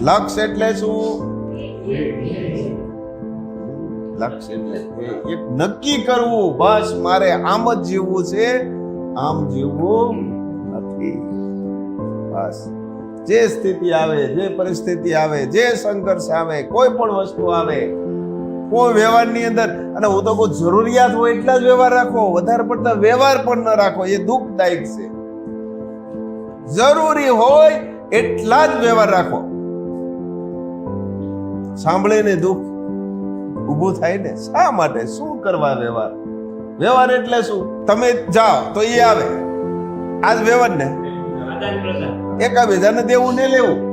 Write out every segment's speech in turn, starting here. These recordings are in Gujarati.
લક્ષ એટલે શું? લક્ષ એટલે એક નક્કી કરવું. બસ મારે આમ જ જીવવું છે. આમ જીવવું નથી. બસ. જે સ્થિતિ આવે, જે પરિસ્થિતિ આવે, જે સંઘર્ષ આવે, કોઈ પણ વસ્તુ આવે, કોઈ વ્યવહારની અંદર, અને હું તો કોઈ જરૂરિયાત હોય એટલા જ વ્યવહાર રાખો. વધારે પડતા વ્યવહાર પણ ન રાખો. એ દુઃખદાયક છે. જરૂરી હોય એટલા જ વ્યવહાર રાખો. સાંભળીને દુઃખ ઊભું થાય ને, શા માટે? શું કરવા વ્યવહાર? વ્યવહાર એટલે શું? તમે જાઓ તો એ આવે. આજ વ્યવહાર ને. એકાબીજાને દેવું ને લેવું.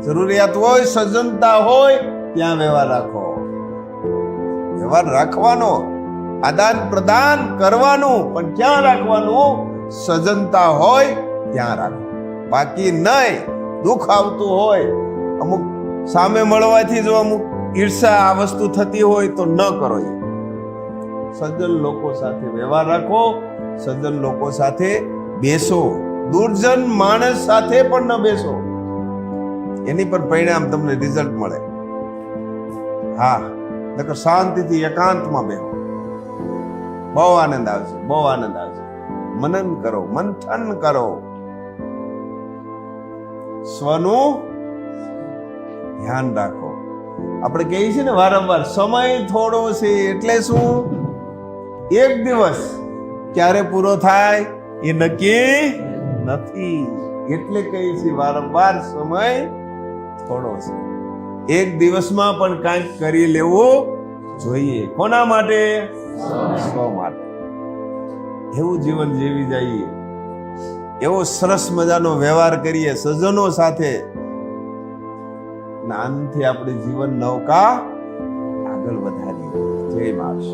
જરૂરિયાત હોય, સજ્જનતા હોય, ત્યાં વ્યવહાર રાખો. વ્યવહાર રાખવાનો, આદાન પ્રદાન કરવાનું, પણ ક્યાં રાખવાનું? સજ્જનતા હોય, ત્યાં રાખો. બાકી નહીં, દુઃખ આવતું હોય, અમુક સામે મળવાથી જો અમુક ઈર્ષા આ વસ્તુ થતી હોય તો ન કરો એ. સજ્જન લોકો સાથે વ્યવહાર રાખો, સજ્જન લોકો સાથે બેસો. દુર્જન માણસ સાથે પણ ન બેસો. એની પર પરિણામ તમને રિઝલ્ટ મળે. હા, નકર શાંતિથી એકાંતમાં બેહો. બહુ આનંદ આવશે, બહુ આનંદ આવશે. મનન કરો, મંથન કરો. સ્વનું ધ્યાન રાખો. આપણે કહીએ છીએ ને વારંવાર, સમય થોડો છે, એટલે શું? એક દિવસ ક્યારે પૂરો થાય? એ નક્કી નથી. એટલે કહીએ છીએ વારંવાર, સમય થોડો છે. એક દિવસમાં પણ કાંઈક કરી લેવું જોઈએ. કોના માટે? સ્વ માટે. એવું જીવન જીવી જઈએ. એવો સરસ મજાનો વ્યવહાર કરીએ, સજ્જનો સાથે જ્ઞાનથી આપણે જીવન નૌકા આગળ વધારીએ જય મહારાજ.